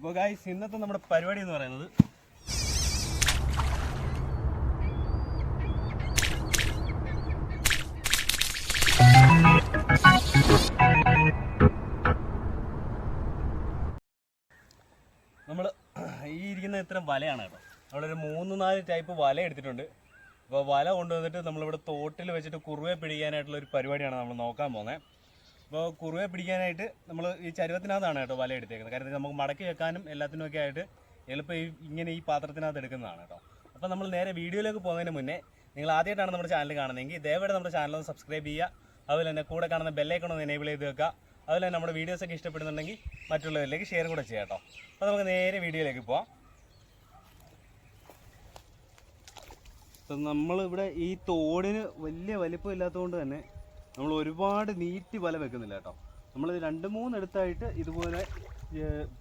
അപ്പോൾ ഗായ്സ് ഇന്നത്തെ നമ്മുടെ പരിപാടി എന്ന് പറയുന്നത് നമ്മൾ ഈ ഇരിക്കുന്ന ഇത്തരം വലയാണ് കേട്ടോ. നമ്മളൊരു മൂന്ന് നാല് ടൈപ്പ് വല എടുത്തിട്ടുണ്ട്. അപ്പോൾ വല കൊണ്ടുവന്നിട്ട് നമ്മളിവിടെ തോട്ടിൽ വെച്ചിട്ട് കുറുവെ പിടിക്കാനായിട്ടുള്ള ഒരു പരിപാടിയാണ് നമ്മൾ നോക്കാൻ പോകുന്നത്. അപ്പോൾ കുറുവെ പിടിക്കാനായിട്ട് നമ്മൾ ഈ ചരുവത്തിനകത്താണ് കേട്ടോ വല എടുത്തേക്കുന്നത്. കാരണം നമുക്ക് മടക്കി വെക്കാനും എല്ലാത്തിനും ഒക്കെ ആയിട്ട് എളുപ്പം ഈ ഇങ്ങനെ ഈ പാത്രത്തിനകത്ത് എടുക്കുന്നതാണ് കേട്ടോ. അപ്പോൾ നമ്മൾ നേരെ വീഡിയോയിലേക്ക് പോകുന്നതിന് മുന്നേ നിങ്ങൾ ആദ്യമായിട്ടാണ് നമ്മുടെ ചാനൽ കാണുന്നതെങ്കിൽ ദയവായിട്ട് നമ്മുടെ ചാനൽ ഒന്ന് സബ്സ്ക്രൈബ് ചെയ്യുക. അതുപോലെ തന്നെ കൂടെ കാണുന്ന ബെല്ലൈക്കൺ ഒന്ന് എനേബിൾ ചെയ്ത് വെക്കുക. അതുപോലെ തന്നെ നമ്മുടെ വീഡിയോസ് ഒക്കെ ഇഷ്ടപ്പെടുന്നുണ്ടെങ്കിൽ മറ്റുള്ളവരിലേക്ക് ഷെയർ കൂടെ ചെയ്യാം കേട്ടോ. അപ്പോൾ നമുക്ക് നേരെ വീഡിയോയിലേക്ക് പോവാം. ഇപ്പം നമ്മളിവിടെ ഈ തോടിന് വലിയ വലിപ്പം ഇല്ലാത്തതുകൊണ്ട് തന്നെ നമ്മൾ ഒരുപാട് നീട്ടി വല വെക്കുന്നില്ല കേട്ടോ. നമ്മൾ രണ്ട് മൂന്നെടുത്തായിട്ട് ഇതുപോലെ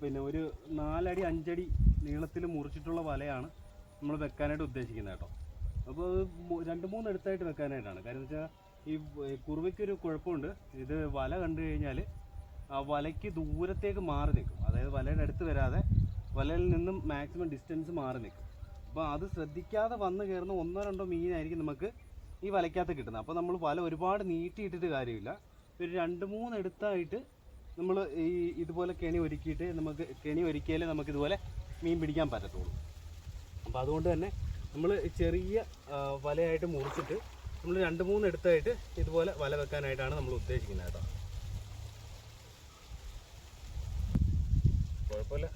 പിന്നെ ഒരു നാലടി അഞ്ചടി നീളത്തിൽ മുറിച്ചിട്ടുള്ള വലയാണ് നമ്മൾ വെക്കാനായിട്ട് ഉദ്ദേശിക്കുന്നത് കേട്ടോ. അപ്പോൾ രണ്ട് മൂന്നെടുത്തായിട്ട് വെക്കാനായിട്ടാണ്. കാര്യം വെച്ചാൽ ഈ കുറുവയ്ക്കൊരു കുഴപ്പമുണ്ട്. ഇത് വല കണ്ടു കഴിഞ്ഞാൽ ആ വലയ്ക്ക് ദൂരത്തേക്ക് മാറി നിൽക്കും. അതായത് വലയുടെ അടുത്ത് വരാതെ വലയിൽ നിന്നും മാക്സിമം ഡിസ്റ്റൻസ് മാറി നിൽക്കും. അപ്പോൾ അത് ശ്രദ്ധിക്കാതെ വന്ന് കയറുന്ന ഒന്നോ രണ്ടോ മീനായിരിക്കും നമുക്ക് ഈ വലയ്ക്കകത്ത് കിട്ടുന്നത്. അപ്പോൾ നമ്മൾ വല ഒരുപാട് നീട്ടിയിട്ടിട്ട് കാര്യമില്ല. ഒരു രണ്ട് മൂന്ന് എടുത്തായിട്ട് നമ്മൾ ഈ ഇതുപോലെ കെണി ഒരുക്കിയിട്ട് നമുക്ക് കെണി ഒരുക്കിയാലേ നമുക്ക് ഇതുപോലെ മീൻ പിടിക്കാൻ പറ്റത്തുള്ളൂ. അപ്പോൾ അതുകൊണ്ട് തന്നെ നമ്മൾ ചെറിയ വലയായിട്ട് മുറിച്ചിട്ട് നമ്മൾ രണ്ട് മൂന്ന് എടുത്തായിട്ട് ഇതുപോലെ വല വെക്കാനായിട്ടാണ് നമ്മൾ ഉദ്ദേശിക്കുന്നത് കേട്ടോ. കുഴപ്പമില്ല.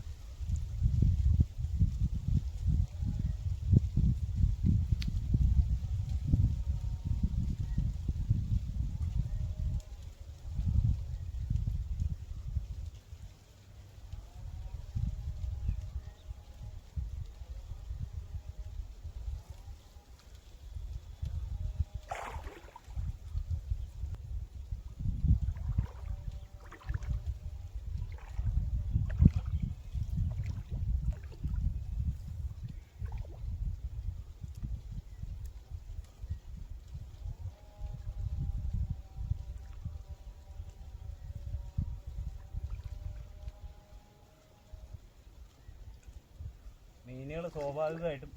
മീനുകൾ സ്വാഭാവികമായിട്ടും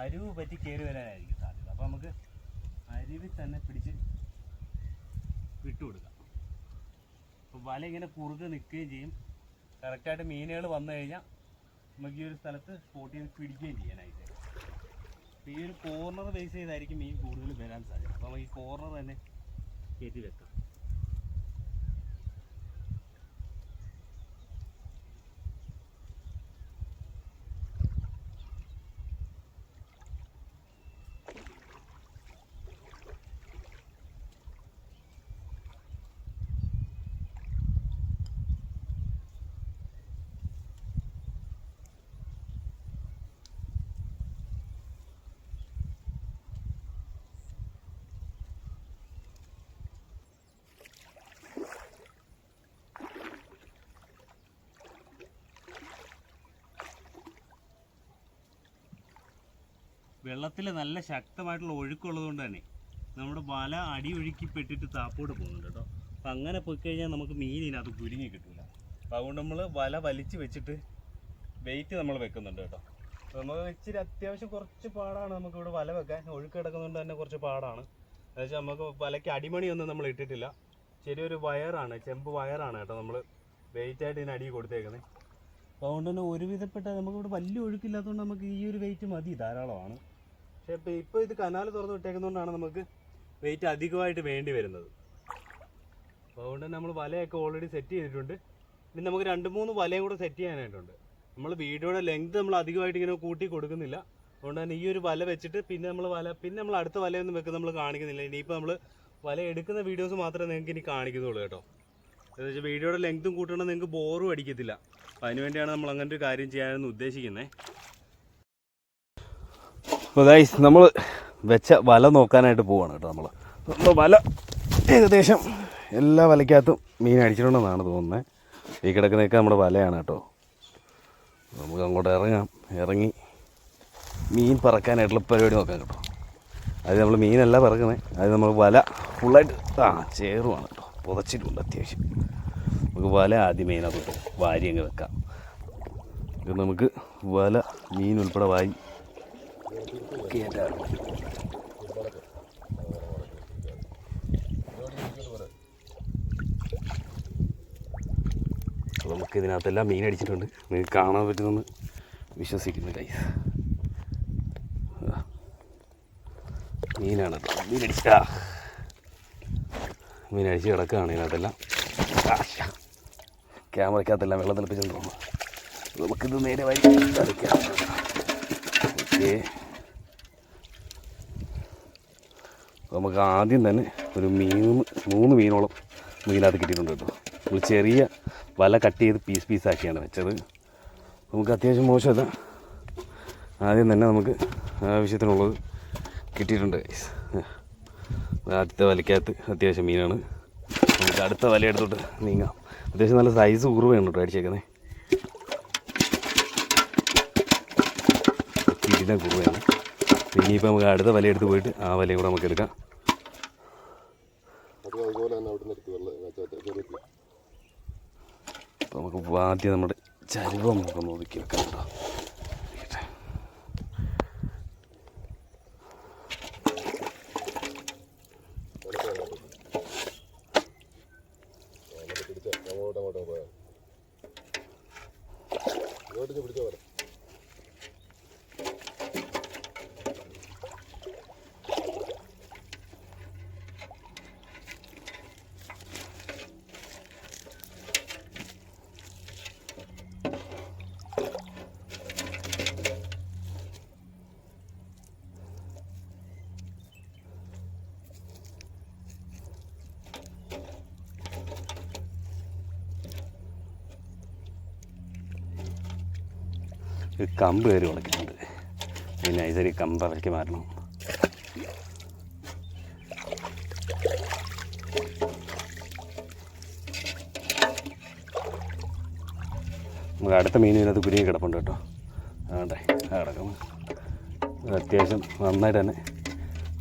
അരിവ് പറ്റി കയറി വരാനായിരിക്കും സാധ്യത. അപ്പോൾ നമുക്ക് അരിവിൽ തന്നെ പിടിച്ച് വിട്ടുകൊടുക്കാം. അപ്പോൾ വല ഇങ്ങനെ കുറുകെ നിൽക്കുകയും ചെയ്യും. കറക്റ്റായിട്ട് മീനുകൾ വന്നു കഴിഞ്ഞാൽ നമുക്ക് ഈ ഒരു സ്ഥലത്ത് സ്പോട്ടിൽ നിന്ന് പിടിക്കുകയും ചെയ്യാനായിട്ട് അപ്പോൾ ഈ ഒരു കോർണർ ബേസ് ചെയ്തായിരിക്കും മീൻ കൂടുതൽ വരാൻ സാധ്യത. അപ്പോൾ നമുക്ക് ഈ കോർണർ തന്നെ കയറ്റി വെക്കാം. വെള്ളത്തിൽ നല്ല ശക്തമായിട്ടുള്ള ഒഴുക്കുള്ളത് കൊണ്ട് തന്നെ നമ്മുടെ വല അടി ഒഴുക്കിപ്പെട്ടിട്ട് താപ്പോട്ട് പോകുന്നുണ്ട് കേട്ടോ. അപ്പം അങ്ങനെ പോയി കഴിഞ്ഞാൽ നമുക്ക് അത് കുരുങ്ങി കിട്ടില്ല അപ്പം അതുകൊണ്ട് നമ്മൾ വല വലിച്ച് വെച്ചിട്ട് വെയിറ്റ് നമ്മൾ വെക്കുന്നുണ്ട് കേട്ടോ. അപ്പോൾ നമുക്ക് ഇച്ചിരി അത്യാവശ്യം കുറച്ച് പാടാണ് നമുക്ക് ഇവിടെ വല വെക്കാൻ. ഒഴുക്ക് കിടക്കുന്നതുകൊണ്ട് തന്നെ കുറച്ച് പാടാണ്. എന്നുവെച്ചാൽ നമുക്ക് വലയ്ക്ക് അടിമണിയൊന്നും നമ്മൾ ഇട്ടിട്ടില്ല. ചെറിയൊരു വയറാണ് ചെമ്പ് വയറാണ് കേട്ടോ നമ്മൾ വെയിറ്റായിട്ട് ഇതിന് അടി കൊടുത്തേക്കുന്നത് അപ്പോൾ അതുകൊണ്ട് തന്നെ ഒരുവിധപ്പെട്ട നമുക്കിവിടെ വലിയ ഒഴുക്കില്ലാത്തതുകൊണ്ട് നമുക്ക് ഈ ഒരു വെയിറ്റ് മതി ധാരാളമാണ്. പക്ഷേ ഇപ്പോൾ ഇപ്പോൾ ഇത് കനാൽ തുറന്ന് വിട്ടേക്കുന്നതുകൊണ്ടാണ് നമുക്ക് വെയിറ്റ് അധികമായിട്ട് വേണ്ടി വരുന്നത്. അതുകൊണ്ട് നമ്മൾ വലയൊക്കെ ഓൾറെഡി സെറ്റ് ചെയ്തിട്ടുണ്ട്. ഇനി നമുക്ക് രണ്ട് മൂന്ന് വലയും കൂടെ സെറ്റ് ചെയ്യാനായിട്ടുണ്ട്. നമ്മൾ വീഡിയോയുടെ ലെങ്ത് നമ്മൾ അധികമായിട്ട് ഇങ്ങനെ കൂട്ടി കൊടുക്കുന്നില്ല. അതുകൊണ്ട് തന്നെ ഈ ഒരു വല വെച്ചിട്ട് പിന്നെ നമ്മൾ വല പിന്നെ നമ്മൾ അടുത്ത വലയൊന്നും വെക്കുന്ന നമ്മൾ കാണിക്കുന്നില്ല. ഇനിയിപ്പോൾ നമ്മൾ വല എടുക്കുന്ന വീഡിയോസ് മാത്രമേ നിങ്ങൾക്ക് ഇനി കാണിക്കുന്നുള്ളൂ കേട്ടോ. എന്താ വെച്ചാൽ വീഡിയോയുടെ ലെങ്ത്തും കൂട്ടണം നിങ്ങൾക്ക് ബോറും അടിക്കത്തില്ല. അപ്പോൾ അതിനുവേണ്ടിയാണ് നമ്മൾ അങ്ങനത്തെ ഒരു കാര്യം ചെയ്യാനെന്ന് ഉദ്ദേശിക്കുന്നത് അപ്പോൾ ഗൈസ് നമ്മൾ വെച്ച വല നോക്കാനായിട്ട് പോവാണ് കേട്ടോ നമ്മൾ നമ്മൾ വല ഏകദേശം എല്ലാ വലയ്ക്കകത്തും മീൻ അടിച്ചിട്ടുണ്ടെന്നാണ് തോന്നുന്നത് ഈ കിടക്കുന്നതൊക്കെ നമ്മുടെ വലയാണ് കേട്ടോ. നമുക്ക് അങ്ങോട്ട് ഇറങ്ങാം. ഇറങ്ങി മീൻ പറക്കാനായിട്ടുള്ള പരിപാടി നോക്കാം കേട്ടോ. അത് നമ്മൾ മീനല്ല പറക്കുന്നത് അത് നമ്മൾ വല ഫുള്ളായിട്ട് ആ ചേറുവാണ് കേട്ടോ. പുതച്ചിട്ടുണ്ട് അത്യാവശ്യം. നമുക്ക് വല ആദ്യം മെയിനകത്തോട്ട് വാരി അങ്ങ് വെക്കാം. നമുക്ക് വല മീൻ ഉൾപ്പെടെ വായി കയറ്റാം അപ്പോൾ നമുക്ക് ഇതിനകത്തെല്ലാം മീൻ അടിച്ചിട്ടുണ്ട്. നിങ്ങൾക്ക് കാണാൻ പറ്റുമെന്ന് വിശ്വസിക്കുന്നു ഗൈസ് മീനാണ് മീനടിച്ചാ അടിച്ച് കിടക്കുകയാണ് ഇതിനകത്തെല്ലാം. ക്യാമറയ്ക്കകത്തെല്ലാം വെള്ളം തിളപ്പിച്ചു തോന്നുന്നു. നമുക്കിത് നേരെ വരി കളിക്കാം ഓക്കെ. നമുക്ക് ആദ്യം തന്നെ ഒരു മീൻ മൂന്ന് മീനോളം മീനകത്ത് കിട്ടിയിട്ടുണ്ട് കേട്ടോ. നമ്മൾ ചെറിയ വല കട്ട് ചെയ്ത് പീസ് പീസാക്കിയാണ് വെച്ചത്. നമുക്ക് അത്യാവശ്യം മോശമല്ല. ആദ്യം തന്നെ നമുക്ക് ആവശ്യത്തിനുള്ളത് കിട്ടിയിട്ടുണ്ട്. ആദ്യത്തെ വലയ്ക്കകത്ത് അത്യാവശ്യം മീനാണ്. നമുക്ക് അടുത്ത വല എടുത്തോട്ട് നീങ്ങാം. അത്യാവശ്യം നല്ല സൈസ് ഉറുവയാണ് കേട്ടോ അടിച്ചേക്കുന്നത് കിടിലം കുറുവയാണ് ഇനിയിപ്പോൾ നമുക്ക് അടുത്ത വല എടുത്ത് പോയിട്ട് ആ വലയും കൂടെ നമുക്ക് എടുക്കാം. അപ്പോൾ നമുക്ക് ആദ്യം നമ്മുടെ ചരുവം നമുക്ക് ഒതുക്കി വെക്കാം കേട്ടോ ഇരിക്കട്ടെ. എന്നിട്ട് പിടിച്ച അങ്ങോട്ട് അങ്ങോട്ട് പോയാൽ ഇങ്ങോട്ട് പിടിച്ചോ പോലെ ഒരു കമ്പ് കയറി ഉളക്കുന്നുണ്ട് പിന്നെ ഇതൊരു കമ്പ് ഇറക്കി മാറ്റണം. നമുക്ക് അടുത്ത മീൻ ഇതിനകത്ത് കുരുങ്ങി കിടപ്പുണ്ട് കേട്ടോ. ആട്ടെ കിടക്കും. അത്യാവശ്യം നന്നായിട്ട് തന്നെ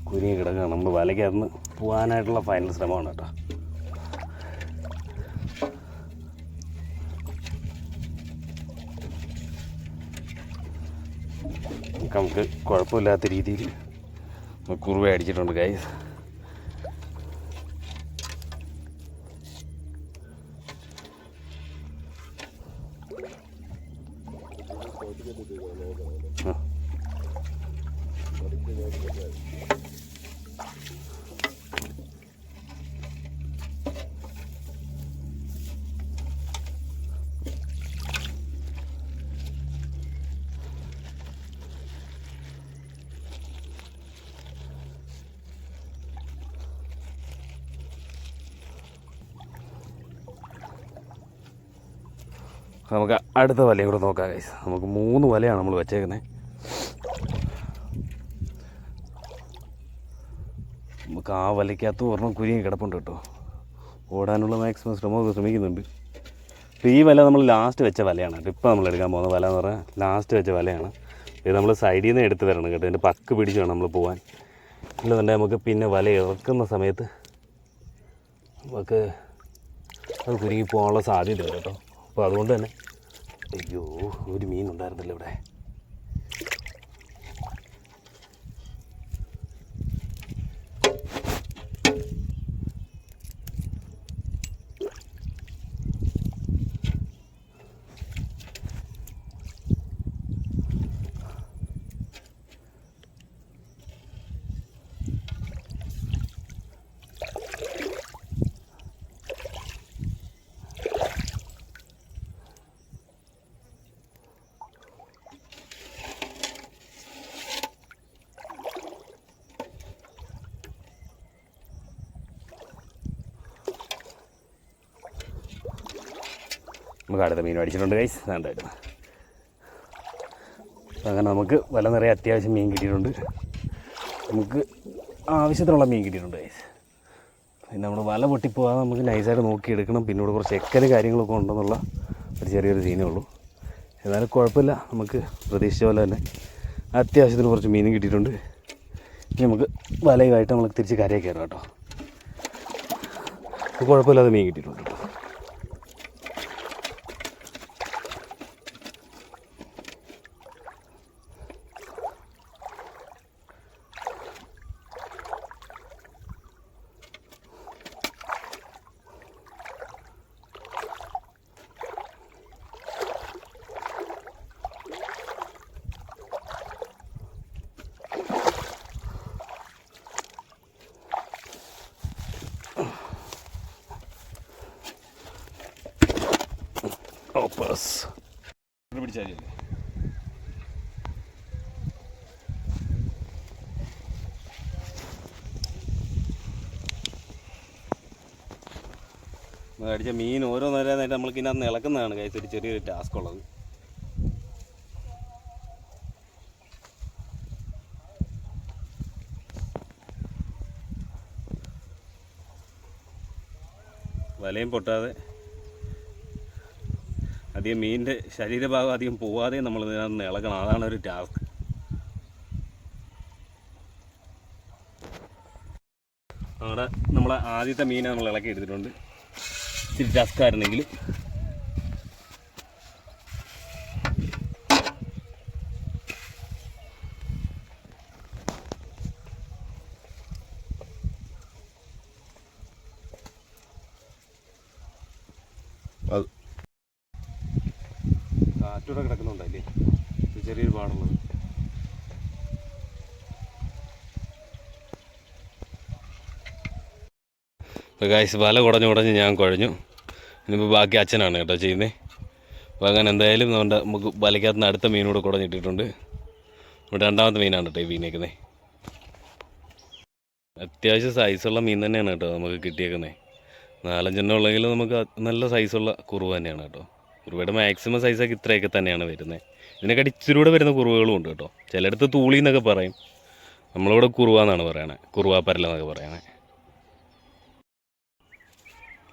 കുരുങ്ങി കിടക്കുക നമ്മൾ വലയ്ക്കകത്ത് പോകാനായിട്ടുള്ള ഫൈനൽ ശ്രമമാണ് കേട്ടോ. നമുക്ക് കുഴപ്പമില്ലാത്ത രീതിയിൽ കുറുവ അടിച്ചിട്ടുണ്ട് കൈ നമുക്ക് അടുത്ത വലയും കൂടെ നോക്കാം കൈസ് നമുക്ക് മൂന്ന് വലയാണ് നമ്മൾ വെച്ചേക്കുന്നത് നമുക്ക് ആ വലയ്ക്കകത്ത് ഒരെണ്ണം കുരുങ്ങി കിടപ്പുണ്ട് കേട്ടോ. ഓടാനുള്ള മാക്സിമം ശ്രമമൊക്കെ ശ്രമിക്കുന്നുണ്ട്. ഈ വല നമ്മൾ ലാസ്റ്റ് വെച്ച വലയാണ് ഇപ്പോൾ നമ്മൾ എടുക്കാൻ പോകുന്ന വല എന്ന് പറഞ്ഞാൽ ലാസ്റ്റ് വെച്ച വലയാണ്. ഇത് നമ്മൾ സൈഡിൽ നിന്ന് എടുത്ത് തരണം കേട്ടോ. ഇതിന്റെ പക്ക് പിടിച്ച് വേണം നമ്മൾ പോകാൻ ഇല്ലെന്നുണ്ടെങ്കിൽ നമുക്ക് പിന്നെ വല ഇറക്കുന്ന സമയത്ത് നമുക്ക് അത് കുരുങ്ങി പോകാനുള്ള സാധ്യതയുണ്ട് കേട്ടോ. അപ്പോൾ അതുകൊണ്ട് തന്നെ അയ്യോ ഒരു മീൻ ഉണ്ടായിരുന്നല്ലോ ഇവിടെ. നമുക്ക് അടുത്ത മീൻ അടിച്ചിട്ടുണ്ട് കൈസ് വേണ്ടായിരുന്നു അങ്ങനെ നമുക്ക് വല നിറയെ അത്യാവശ്യം മീൻ കിട്ടിയിട്ടുണ്ട്. നമുക്ക് ആവശ്യത്തിനുള്ള മീൻ കിട്ടിയിട്ടുണ്ട് കൈസ് പിന്നെ നമ്മൾ വല പൊട്ടിപ്പോകാതെ നമുക്ക് നൈസായിട്ട് നോക്കിയെടുക്കണം. പിന്നെ ഇവിടെ കുറച്ച് എക്കൽ കാര്യങ്ങളൊക്കെ ഉണ്ടെന്നുള്ള ഒരു ചെറിയൊരു സീനേ ഉള്ളൂ. എന്നാലും കുഴപ്പമില്ല. നമുക്ക് പ്രതീക്ഷിച്ച പോലെ തന്നെ അത്യാവശ്യത്തിന് കുറച്ച് മീനും കിട്ടിയിട്ടുണ്ട്. ഇനി നമുക്ക് വലയുമായിട്ട് നമുക്ക് തിരിച്ച് കരയൊക്കെ കയറാം കേട്ടോ. കുഴപ്പമില്ലാതെ മീൻ കിട്ടിയിട്ടുണ്ട് കേട്ടോ ബസ് പിടിച്ചാൽ മതി അടിച്ച മീൻ ഓരോ നേരമായിട്ട് നമ്മൾക്ക് ഇതിനകത്ത് ഇളക്കുന്നതാണ് കൈസ് ഒരു ചെറിയൊരു ടാസ്ക് ഉള്ളത്. വലയും പൊട്ടാതെ അധികം മീനിന്റെ ശരീരഭാഗം അധികം പോവാതെ നമ്മൾ ഇതിനകത്ത് ഇളക്കണം. അതാണ് ഒരു ടാസ്ക് അവിടെ നമ്മളെ ആദ്യത്തെ മീനെ നമ്മൾ ഇളക്കി എടുത്തിട്ടുണ്ട്. ഇച്ചിരി ടാസ്കായിരുന്നെങ്കിലും അത് കാറ്റൂടെ കിടക്കുന്നുണ്ടല്ലേ ഇത് ചെറിയൊരു പാടുള്ളത് ഇപ്പോൾ ഗായ്സ് വല കുടഞ്ഞു കുടഞ്ഞ് ഞാൻ കുഴഞ്ഞു. ഇനിയിപ്പോൾ ബാക്കി അച്ഛനാണ് കേട്ടോ ചെയ്യുന്നത് അപ്പോൾ അങ്ങനെ എന്തായാലും നമ്മുടെ നമുക്ക് വലയ്ക്കകത്ത് നിന്ന് അടുത്ത മീനോട് കുടഞ്ഞിട്ടിട്ടുണ്ട്. ഇവിടെ രണ്ടാമത്തെ മീനാണ് കേട്ടോ ഈ മീനേക്കുന്നത് അത്യാവശ്യം സൈസുള്ള മീൻ തന്നെയാണ് കേട്ടോ നമുക്ക് കിട്ടിയേക്കുന്നത് നാലഞ്ചെണ്ണം ഉള്ളെങ്കിൽ നമുക്ക് നല്ല സൈസുള്ള കുറുവ തന്നെയാണ് കേട്ടോ. കുറുവയുടെ മാക്സിമം സൈസൊക്കെ ഇത്രയൊക്കെ തന്നെയാണ് വരുന്നത് ഇതിനെക്കാട്ടി ഇച്ചിരി കൂടെ വരുന്ന കുറുവകളും ഉണ്ട് കേട്ടോ. ചിലയിടത്ത് തൂളി എന്നൊക്കെ പറയും. നമ്മളിവിടെ കുറുവ എന്നാണ് പറയണത് കുറുവാപ്പരല എന്നൊക്കെ പറയണേ.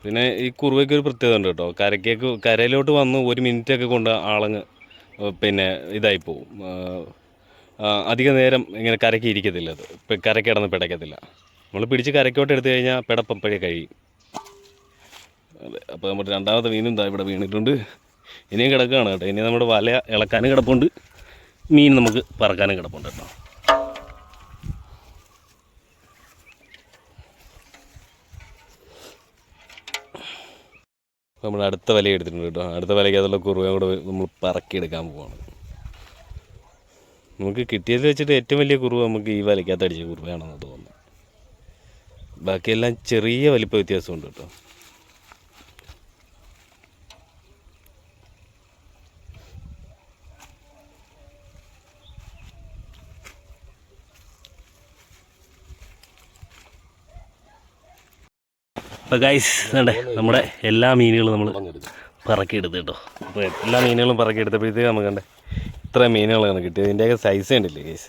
പിന്നെ ഈ കുറുവയ്ക്ക് ഒരു പ്രത്യേകത ഉണ്ട് കേട്ടോ. കരയ്ക്കേക്ക് കരയിലോട്ട് വന്ന് ഒരു മിനിറ്റൊക്കെ കൊണ്ട് ആളങ്ങ് പിന്നെ ഇതായി പോവും. അധിക നേരം ഇങ്ങനെ കരയ്ക്ക് ഇരിക്കത്തില്ല അത്. കരയ്ക്ക് കിടന്ന് പിടയ്ക്കത്തില്ല. നമ്മൾ പിടിച്ച് കരയ്ക്കോട്ട് എടുത്തു കഴിഞ്ഞാൽ പിടപ്പപ്പോഴേ കഴിയും. അതെ അപ്പോൾ നമ്മുടെ രണ്ടാമത്തെ മീനും ഇതാ ഇവിടെ വീണിട്ടുണ്ട്. ഇനിയും കിടക്കുകയാണ് കേട്ടോ. ഇനി നമ്മുടെ വല ഇളക്കാനും കിടപ്പുണ്ട്. മീൻ നമുക്ക് പറക്കാനും കിടപ്പുണ്ട് കേട്ടോ. നമ്മൾ അടുത്ത വല എടുത്തിട്ടുണ്ട് കേട്ടോ. അടുത്ത വലയ്ക്കകത്തുള്ള കുറുവയും കൂടെ നമ്മൾ പറക്കിയെടുക്കാൻ പോവാണ്. നമുക്ക് കിട്ടിയത് വെച്ചിട്ട് ഏറ്റവും വലിയ കുറുവ നമുക്ക് ഈ വലയ്ക്കകത്ത് അടിച്ച കുറുവയാണെന്ന് തോന്നുന്നു ബാക്കിയെല്ലാം ചെറിയ വലിപ്പ വ്യത്യാസമുണ്ട് കേട്ടോ. അപ്പോൾ ഗൈസ് വേണ്ടേ നമ്മുടെ എല്ലാ മീനുകളും നമ്മൾ പറക്കി പറക്കിയെടുത്ത് കേട്ടോ. അപ്പോൾ എല്ലാ മീനുകളും പറക്കിയെടുത്തപ്പോഴത്തേക്ക് നമുക്ക് കണ്ടേ ഇത്ര മീനുകളാണ് കിട്ടിയത്. ഇതിന്റെയൊക്കെ സൈസ് കണ്ടില്ലേ ഗൈസ്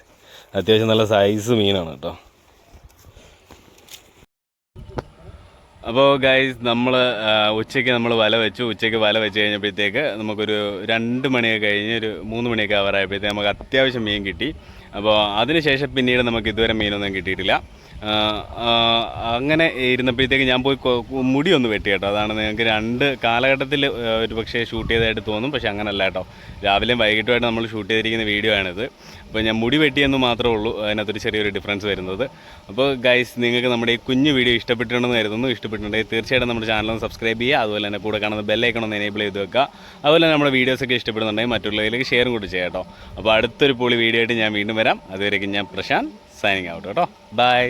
അത്യാവശ്യം നല്ല സൈസ് മീനാണ് കേട്ടോ. അപ്പോൾ ഗൈസ് നമ്മൾ ഉച്ചയ്ക്ക് നമ്മൾ വല വെച്ചു. ഉച്ചയ്ക്ക് വല വെച്ച് കഴിഞ്ഞപ്പോഴത്തേക്ക് നമുക്കൊരു രണ്ട് മണിയൊക്കെ കഴിഞ്ഞ് ഒരു മൂന്ന് മണിയൊക്കെ അവറായപ്പോഴത്തേക്ക് നമുക്ക് അത്യാവശ്യം മീൻ കിട്ടി. അപ്പോൾ അതിനുശേഷം പിന്നീട് നമുക്ക് ഇതുവരെ മീനൊന്നും കിട്ടിയിട്ടില്ല. അങ്ങനെ ഇരുന്നപ്പോഴത്തേക്ക് ഞാൻ പോയി മുടി ഒന്ന് വെട്ടി കേട്ടോ. അതാണ് നിങ്ങൾക്ക് രണ്ട് കാലഘട്ടത്തിൽ ഒരു പക്ഷേ ഷൂട്ട് ചെയ്തതായിട്ട് തോന്നും. പക്ഷേ അങ്ങനല്ല കേട്ടോ. രാവിലെയും വൈകിട്ടുമായിട്ട് നമ്മൾ ഷൂട്ട് ചെയ്തിരിക്കുന്ന വീഡിയോ ആണിത്. അപ്പോൾ ഞാൻ മുടി വെട്ടിയെന്ന് മാത്രമേ ഉള്ളൂ. അതിനകത്തൊരു ചെറിയൊരു ഡിഫറൻസ് വരുന്നത്. അപ്പോൾ ഗൈസ് നിങ്ങൾക്ക് നമ്മുടെ ഈ കുഞ്ഞു വീഡിയോ ഇഷ്ടപ്പെട്ടിട്ടുണ്ടെന്ന് കരുതുന്നു. ഇഷ്ടപ്പെട്ടിട്ടുണ്ടെങ്കിൽ തീർച്ചയായിട്ടും നമ്മുടെ ചാനൽ ഒന്ന് സബ്സ്ക്രൈബ് ചെയ്യുക. അതുപോലെ തന്നെ കൂടെ കാണുന്ന ബെല്ലൈക്കൺ ഒന്ന് എനേബിൾ ചെയ്ത് വെക്കുക. അതുപോലെ തന്നെ നമ്മുടെ വീഡിയോസൊക്കെ ഇഷ്ടപ്പെടുന്നുണ്ടെങ്കിൽ മറ്റുള്ളവരിലേക്ക് ഷെയറും കൂടി ചെയ്യാം കേട്ടോ. അപ്പോൾ അടുത്തൊരു പൊളി വീഡിയോ ആയിട്ട് ഞാൻ വീണ്ടും വരാം. അതുവരേക്കും ഞാൻ പ്രശാന്ത് സൈനിങ് ഔട്ട് കേട്ടോ. ബൈ